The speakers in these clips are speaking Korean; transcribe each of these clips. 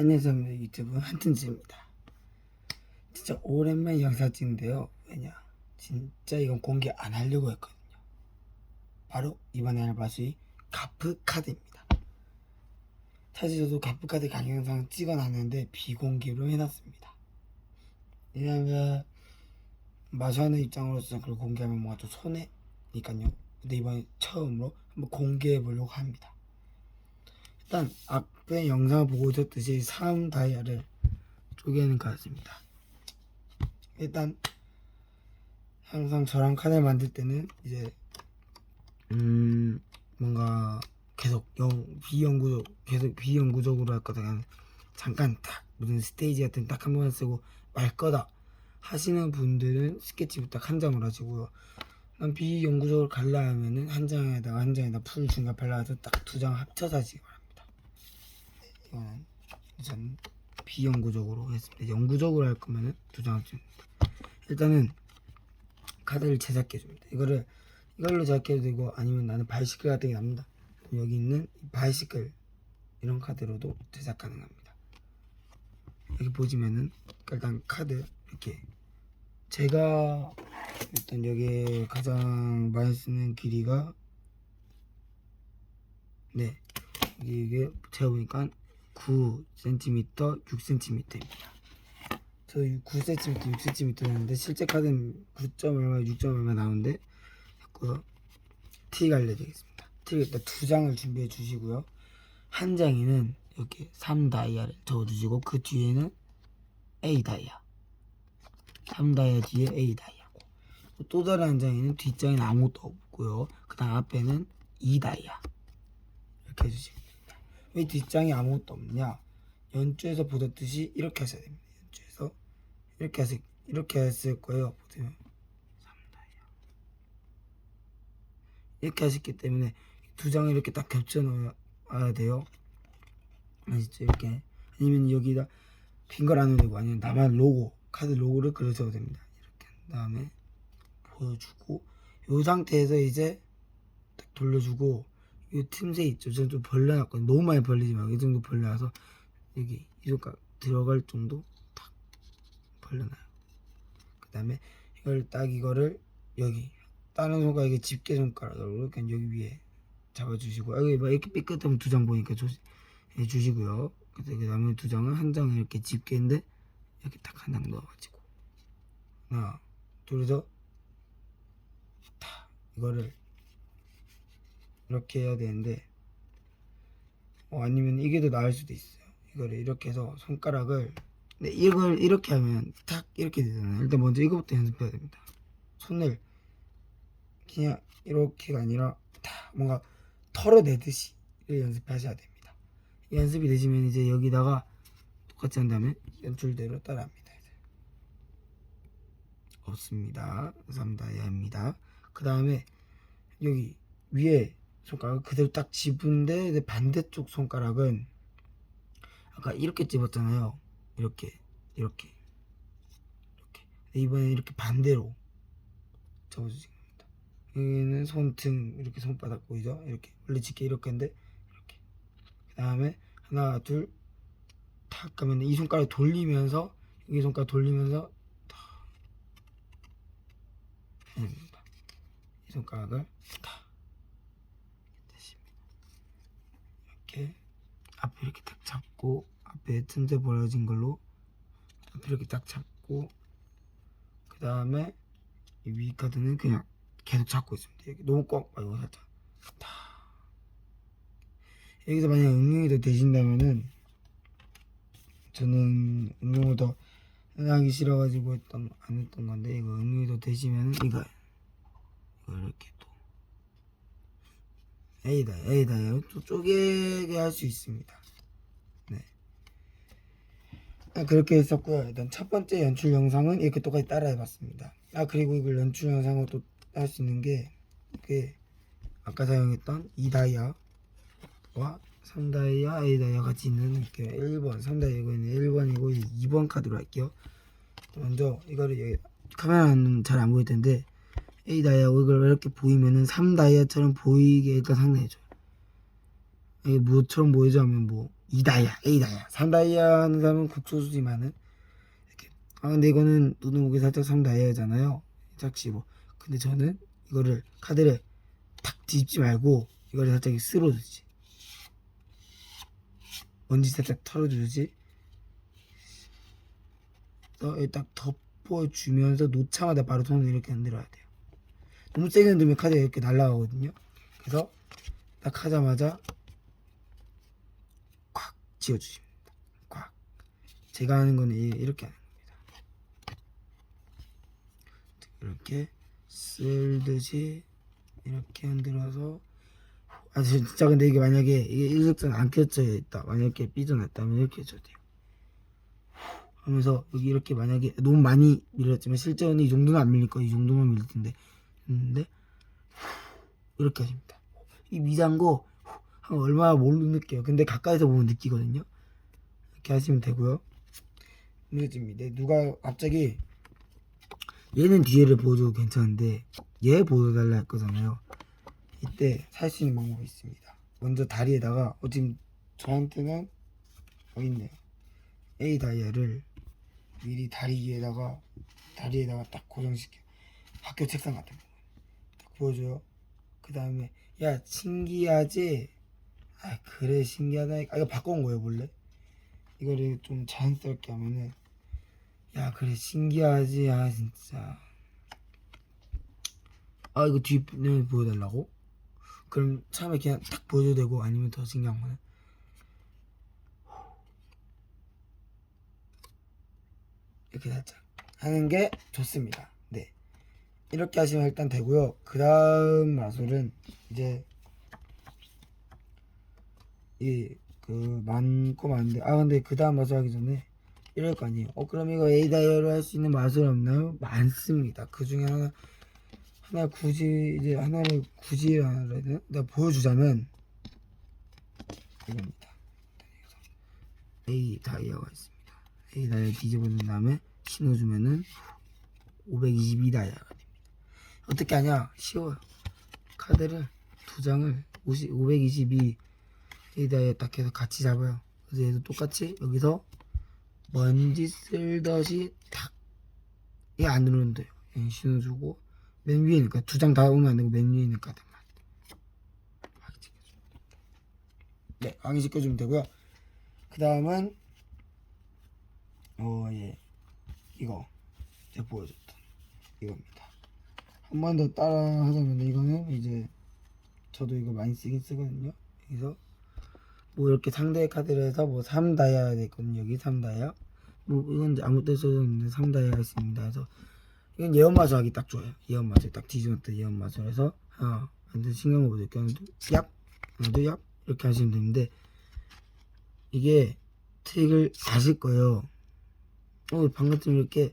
안녕하세요 유튜브 한튼지입니다. 진짜 오랜만에 영상 찍는데요. 왜냐? 진짜 이건 공개 안 하려고 했거든요. 바로 이번에 알바수의 가프 카드입니다. 사실 저도 가프 카드 강의 영상 찍어놨는데 비공개로 해놨습니다. 왜냐면 마주하는 입장으로서 그걸 공개하면 뭔가 좀 손해니까요. 근데 이번에 처음으로 한번 공개해 보려고 합니다 일단 앞에 영상을 보고 오셨듯이 3 다이아를 쪼개는 것 같습니다. 일단 항상 저랑 카드를 만들 때는 이제 음 뭔가 계속 영 비영구적 계속 비영구적으로 할 거다 그냥 잠깐 딱 무슨 스테이지 같은 딱 한 번만 쓰고 말 거다 하시는 분들은 스케치북 딱한 장으로 하시고요. 난 비영구적으로 갈라 하면은 한 장에다가 한 장에다 풀 중간 발라서 딱 두 장 합쳐서 바랍니다. 이거는 우선 비영구적으로 했습니다. 영구적으로 할 거면은 두장 합칩니다. 일단은 카드를 제작해 줍니다. 이거를 이걸로 제작해도 되고 아니면 나는 바이시클 같은 게 납니다. 여기 있는 이 바이시클 이런 카드로도 제작 가능합니다. 여기 보시면은 일단 카드 이렇게 제가 일단 여기에 가장 많이 쓰는 길이가 네 이게 제가 보니까 9cm, 6cm입니다. 저 9cm, 6cm였는데 실제 카드는 9점 얼마, 6점 얼마 나오는데 했고요. 티 알려드리겠습니다. 티를 일단 두 장을 준비해 주시고요. 한 장에는 이렇게 3 다이아를 적어 주시고 그 뒤에는 A 다이아 3 다이아 뒤에 A 다이아고 또 다른 한 장에는 뒷장에는 아무것도 없고요. 그 다음 앞에는 2 다이아 이렇게 해 주시면 됩니다. 왜 뒷장에 아무것도 없냐? 연주에서 보셨듯이 이렇게 하셔야 됩니다. 연주에서 이렇게 하실 이렇게 했을 거예요. 보세요. 3다이아 이렇게 하셨기 때문에 두 장을 이렇게 딱 겹쳐 놓아야 돼요. 아시죠? 이렇게 아니면 여기다 빈 걸 안 해도 되고 아니면 나만 로고 카드 로고를 그려줘도 됩니다. 이렇게 한 다음에 보여주고 이 상태에서 이제 딱 돌려주고 이 틈새 있죠. 저는 좀 벌려놨거든요. 너무 많이 벌리지 말고 이 정도 벌려놔서 여기 이 손가락 들어갈 정도 탁 벌려놔요. 그 다음에 이걸 딱 이거를 여기 다른 손가락에 집게 손가락으로 그냥 여기 위에 잡아주시고 여기 막 이렇게 삐끗하면 두 장 보니까 조심해 주시고요. 그 다음에 두 장을 한 장을 이렇게 집게인데 여기 딱한 장 넣어가지고 하나 둘이서 탁 이거를 이렇게 해야 되는데 어, 아니면 이게 더 나을 수도 있어요. 이거를 이렇게 해서 손가락을 근데 이걸 이렇게 하면 탁 이렇게 되잖아요. 일단 먼저 이거부터 연습해야 됩니다. 손을 그냥 이렇게가 아니라 탁 뭔가 털어내듯이 연습하셔야 됩니다. 이 연습이 되시면 이제 여기다가 똑같이 한 다음에 연출대로 따라합니다. 이제. 없습니다. 3다이아입니다. 그 다음에 여기 위에 손가락 그대로 딱 집은데 반대쪽 손가락은 아까 이렇게 집었잖아요. 이렇게 이렇게 이렇게 이번에 이렇게 반대로 접어주시면 됩니다. 여기는 손등 이렇게 손바닥 보이죠? 이렇게 원래 집게 이렇게 했는데 이렇게 그 다음에 하나 둘탁 가면 이 손가락 돌리면서 이 손가락 돌리면서 탁 해야 됩니다. 이 손가락을 탁 됐습니다. 이렇게 앞에 이렇게 딱 잡고 앞에 틈새 벌어진 걸로 앞에 이렇게 딱 잡고 그 다음에 이위 카드는 그냥 계속 잡고 있습니다. 여기 너무 꽉 말고 살짝 탁 여기서 만약 응용이 더 되신다면은 저는 응용을 더 하기 싫어가지고 했던 안 했던 건데 이거 응용이 더 되시면은 이거 이거 이렇게. 또 A다 A다 또 쪼개게 할 수 있습니다. 네. 아, 그렇게 했었고요. 일단 첫 번째 연출 영상은 이렇게 똑같이 따라해봤습니다. 아 그리고 이걸 연출 영상으로 또 할 수 있는 게 그게 아까 사용했던 이 다이아와 3다이아, A다이아 같이 있는 이렇게 1번, 3다이아 이거 있는 1번이고 2번 카드로 할게요. 먼저 이거를 여기 카메라는 잘 안 보일 텐데 A다이아 이걸 이렇게 보이면은 3 다이아처럼 보이게 일단 상상해줘요. 이게 뭐처럼 보이죠 하면 뭐 2다이아, A다이아, 3다이아 하는 사람은 국소수지만은 이렇게 아 근데 이거는 눈을 보기 살짝 3다이아잖아요. 살짝 씹어. 근데 저는 이거를 카드를 탁 뒤집지 말고 이거를 살짝 쓸어주지. 먼지 살짝 털어주지. 어, 딱 덮어주면서 놓자마자 바로 손을 이렇게 흔들어야 돼요. 너무 세게 흔들면 카드가 이렇게 날아가거든요. 그래서 딱 하자마자 콱 지어주십니다. 콱. 제가 하는 거는 이- 이렇게 하는 겁니다. 이렇게 쓸듯이 이렇게 흔들어서 아 진짜 근데 이게 만약에 이게 일직선 안 켜져 있다 만약에 삐져났다면 이렇게 해줘야 돼요 하면서 여기 이렇게 만약에 너무 많이 밀었지만 실제로는 이 정도는 안 밀릴 거예요 이 정도만 밀릴 텐데 근데 이렇게 하십니다 이 미장고 한 얼마나 뭘로 느껴요 근데 가까이서 보면 느끼거든요 이렇게 하시면 되고요 느껴집니다 누가 갑자기 얘는 뒤에를 보여줘도 괜찮은데 얘 보여달라 할 거잖아요 이때 살 수 있는 방법이 있습니다. 먼저 다리에다가 어 지금 저한테는 여기 있네요. A 다이아를 미리 다리 위에다가 다리에다가 딱 고정시켜. 학교 책상 같은 거. 딱 보여줘요. 그 다음에 야 신기하지? 아 그래 신기하다. 아 이거 바꿔온 거예요 원래. 이거를 좀 자연스럽게 하면은 야 그래 신기하지? 아 진짜. 아 이거 뒷면 보여달라고? 그럼 처음에 그냥 딱 보여줘도 되고 아니면 더 신기한 거는 이렇게 살짝 하는 게 좋습니다. 네. 이렇게 하시면 일단 되고요. 그 다음 마술은 이제 이 그 많고 많은데 아 근데 그 다음 마술 하기 전에 이럴 거 아니에요. 어 그럼 이거 A 다이어로 할 수 있는 마술 없나요? 많습니다. 그 중에 하나 하나 굳이 이제 하나를 굳이 하나를 내가 보여주자면 이겁니다. A 다이아가 있습니다. A 다이아 뒤집어준 다음에 신어주면은 522 다이아가 됩니다. 어떻게 하냐? 쉬워요. 카드를 두 장을 50, 522 A 다이아 딱 해서 같이 잡아요. 그래서 얘도 똑같이 여기서 먼지 쓸듯이 탁 얘 안으로 흔들어요. 얘 신어주고 맨 위에니까 두 장 다 오면 안 되고 맨 위에 있는 카드만 확인시켜줍니다. 네, 확인시켜주면 되고요. 그 다음은 어, 예, 이거 제가 보여줬던 이겁니다. 한번 더 따라 하자면 이거는 이제 저도 이거 많이 쓰긴 쓰거든요. 그래서 뭐 이렇게 상대 카드를 해서 뭐 3다이아 됐거든요. 여기 3다이아. 뭐 이건 아무 때 써도 있는데 3다이아 있습니다. 그래서 이건 예언 마술 하기 딱 좋아요. 예언 마술 딱 뒤집었다 예언 마술 해서 하나 완전 신경 못 느껴 하나도 얍 하나도 얍 이렇게 하시면 되는데 이게 트릭을 아실 거예요. 어 방금 좀 이렇게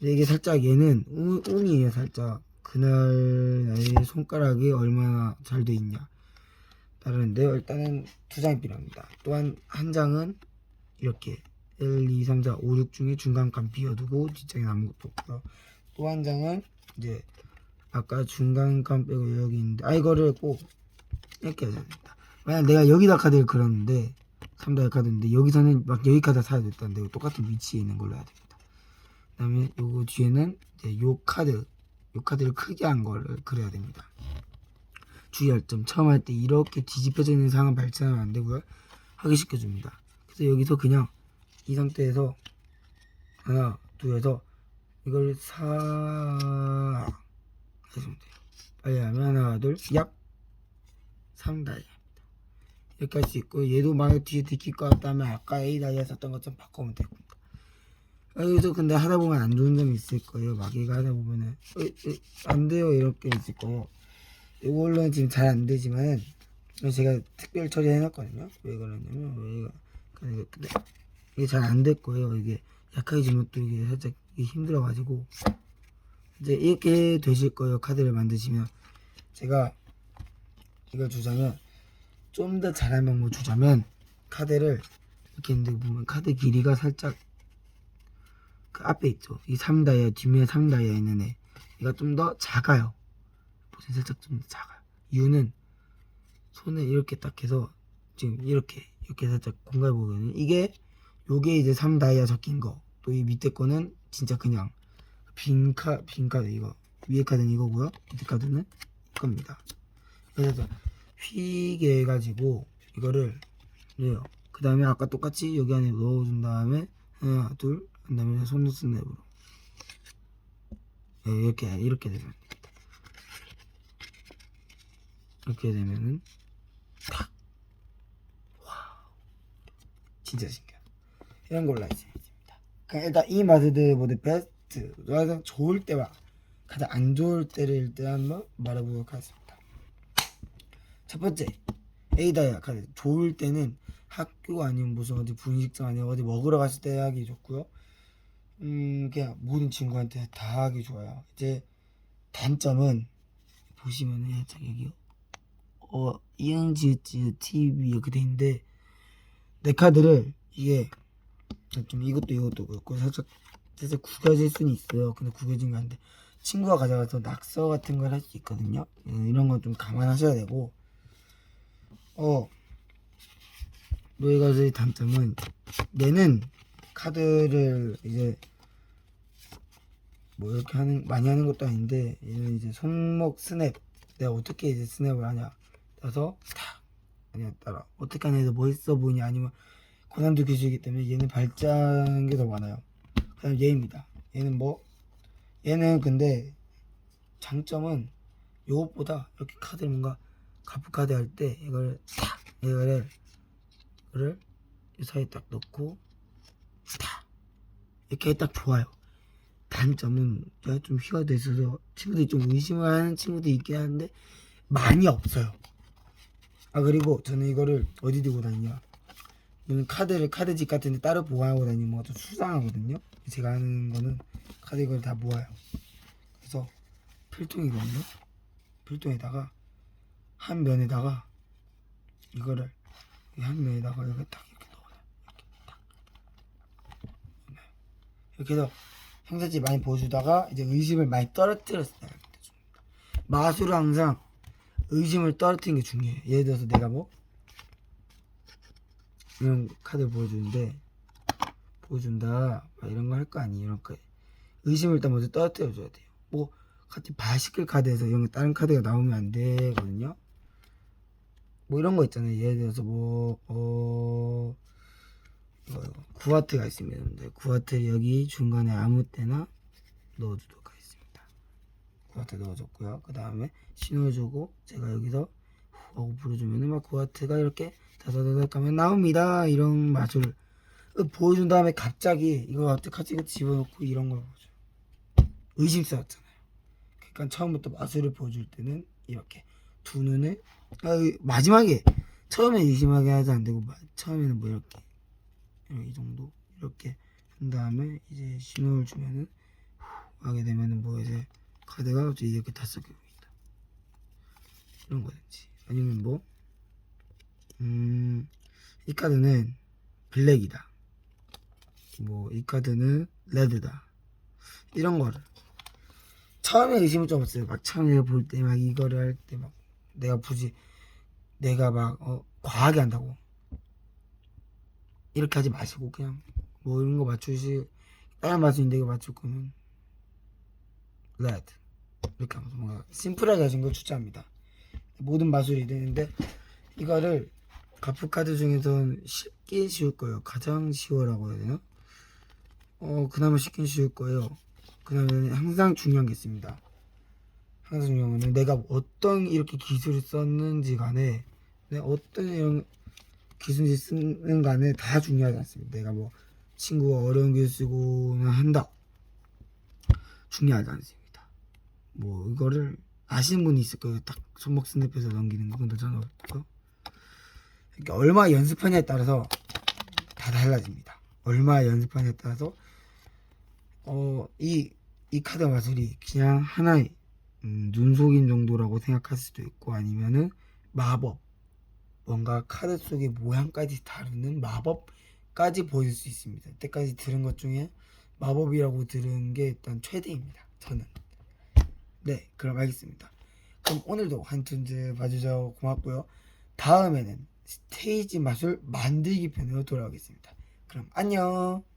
이게 살짝 얘는 운, 운이에요 살짝 그날 나의 손가락이 얼마나 잘 돼 있냐 따르는데요. 일단은 두 장이 필요합니다. 또한 한 장은 이렇게 1, 2, 3, 4, 5, 6 중에 중간감 비워두고 뒷장에 남은 것도 없고요. 또 한 장은 이제 아까 중간감 빼고 여기 있는데 아 이거를 꼭 해야 됩니다. 만약 내가 여기다 카드를 그렸는데 3다의 카드인데 여기서는 막 여기 카드 사야 됐다는데 똑같은 위치에 있는 걸로 해야 됩니다. 그 다음에 요거 뒤에는 이제 요 카드 요 카드를 크게 한 거를 그려야 됩니다. 주의할 점 처음 할 때 이렇게 뒤집혀져 있는 상황 발생하면 안 되고요. 확인시켜 줍니다. 그래서 여기서 그냥 이 상태에서 하나 둘에서 이걸 사 해주면 돼요. 빨리 하면 하나 둘얍 3다이아입니다. 이렇게 할 수 있고 얘도 만약 뒤에 들킬 것 같다면 아까 A 다이아 썼던 것처럼 바꾸면 되고 여기서 근데 하다 보면 안 좋은 점이 있을 거예요. 마개가 하다 보면은 어, 어, 안 돼요 이렇게 있을 거예요. 이걸로는 지금 잘 안 되지만 제가 특별 처리 해 놨거든요. 왜 그러냐면 왜 근데 근데 이게 잘 안 될 거예요. 이게 약해지면 또 이게 살짝 이게 힘들어 가지고 이제 이렇게 되실 거예요. 카드를 만드시면 제가 이걸 주자면 좀 더 잘한 방법 주자면 카드를 이렇게 있는데 보면 카드 길이가 살짝 그 앞에 있죠. 이 3다이아 뒷면에 3다이아 있는 애 얘가 좀 더 작아요. 보세요 살짝 좀 더 작아요. 이유는 손에 이렇게 딱 해서 지금 이렇게 이렇게 살짝 공갈 보면은 이게 요게 이제 3다이아 적힌 거. 또 이 밑에 거는 진짜 그냥 빈 카, 빈 카드 이거. 위에 카드는 이거고요. 밑에 카드는 이겁니다. 그래서 휘게 해가지고 이거를 넣어요. 그 다음에 아까 똑같이 여기 안에 넣어준 다음에 하나, 둘, 그 다음에 손을 쓴 랩으로. 예, 이렇게, 이렇게 되면. 이렇게 되면은 탁. 와. 진짜 신기하다. 이런 걸로 이제 있습니다. 그러니까 일단 이 마드들 모두 베스트. 가장 좋을 때와 가장 안 좋을 때를 일단 한번 말해보도록 하겠습니다. 첫 번째 에이다야 카드 좋을 때는 학교 아니면 무슨 어디 분식점 아니면 어디 먹으러 갔을 때 하기 좋고요. 음 그냥 모든 친구한테 다 하기 좋아요. 이제 단점은 보시면은 살짝 여기요. 어 이응지으 TV 이렇게 돼 있는데 내 카드를 이게 좀 이것도 이것도 그렇고 살짝 살짝 구겨질 수는 있어요. 근데 구겨진 거 아닌데 친구가 가져가서 낙서 같은 걸 할 수 있거든요. 음, 이런 건 좀 감안하셔야 되고 어 노예가의 단점은 얘는 카드를 이제 뭐 이렇게 하는 많이 하는 것도 아닌데 얘는 이제 손목 스냅 내가 어떻게 이제 스냅을 하냐 탁! 아니야 따라. 어떻게 하냐 뭐 있어 보이냐 아니면 고난도 기술이기 때문에 얘는 발전한 게 더 많아요. 그 다음 얘입니다. 얘는 뭐? 얘는 근데 장점은 요것보다 이렇게 카드를 뭔가 가프 카드 할 때 이걸 탁! 이거를 이거를 이 사이에 딱 넣고 탁 이렇게 딱 좋아요. 단점은 제가 좀 휘가 돼 있어서 친구들이 좀 의심을 하는 친구들이 있긴 한데 많이 없어요. 아 그리고 저는 이거를 어디 두고 다니냐. 저는 카드를 카드집 같은 데 따로 보관하고 다니면 뭐좀 수상하거든요. 제가 하는 거는 카드 이걸 다 모아요. 그래서 필통이거든요. 필통에다가 한 면에다가 이거를 이한 면에다가 이렇게 딱 이렇게 넣어요 이렇게 딱 네. 이렇게 해서 형사집 많이 보여주다가 이제 의심을 많이 해줍니다 마술은 항상 의심을 떨어뜨리는 게 중요해요. 예를 들어서 내가 뭐 이런 카드를 보여주는데 보여준다 막 이런 거 할 거 아니에요 이런 거 의심을 일단 먼저 떨어뜨려 줘야 돼요. 뭐 같이 바시클 카드에서 이런 거 다른 카드가 나오면 안 되거든요. 뭐 이런 거 있잖아요. 예를 들어서 뭐 어 이거 구아트가 있으면 네, 구아트 여기 중간에 아무 때나 넣어주도록 하겠습니다. 구아트 넣어줬고요. 그 다음에 신호를 주고 제가 여기서 후 하고 불어주면은 막 구아트가 이렇게 다다다닥 하면 나옵니다. 이런 맛을. 보여준 다음에 갑자기 이거 어떡하지? 이거 집어넣고 이런 걸 보죠 의심스럽잖아요. 그러니까 처음부터 마술을 보여줄 때는 이렇게 두 눈을 아, 이- 마지막에 처음에 의심하게 하지 안 되고 마- 처음에는 뭐 이렇게 이렇게 이 정도 이렇게 한 다음에 이제 신호를 주면은 후 하게 되면은 뭐 이제 카드가 이렇게 다 섞여 보인다 이런 거든지 아니면 뭐 음, 이 카드는 블랙이다. 뭐, 이 카드는 레드다. 이런 거를. 처음에 의심을 좀 없어요. 막 처음에 볼 때 막 이거를 할 때 막 내가 굳이 내가 막, 어, 과하게 한다고. 이렇게 하지 마시고 그냥 뭐 이런 거 맞추시, 다른 마술인데 이거 맞출 거면 레드. 이렇게 하면서 뭔가 심플하게 하신 걸 추천합니다. 모든 마술이 되는데 이거를 가프 카드 중에선 쉽긴 쉬울 거예요. 가장 쉬워라고 해야 되나? 어, 그나마 쉽긴 쉬울 거예요. 그다음에 항상 중요한 게 있습니다. 항상 중요한 거는 내가 어떤 이렇게 기술을 썼는지 간에 내가 어떤 이런 기술을 쓰는 간에 다 중요하지 않습니다. 내가 뭐 친구가 어려운 기술 쓰고나 한다. 중요하지 않습니다. 뭐 이거를 아시는 분이 있을 거예요. 딱 손목 스냅해서 넘기는 거. 근데 저는 없고요. 이렇게 얼마 연습하냐에 따라서 다 달라집니다. 얼마 연습하냐에 따라서 어이이 카드 마술이 그냥 하나의 음, 눈속임 정도라고 생각할 수도 있고 아니면은 마법 뭔가 카드 속의 모양까지 다루는 마법까지 보일 수 있습니다. 이때까지 들은 것 중에 마법이라고 들은 게 일단 최대입니다. 저는 네 그럼 알겠습니다. 그럼 오늘도 한툰즈 봐주셔서 고맙고요. 다음에는 스테이지 마술 만들기 편으로 돌아오겠습니다. 그럼 안녕.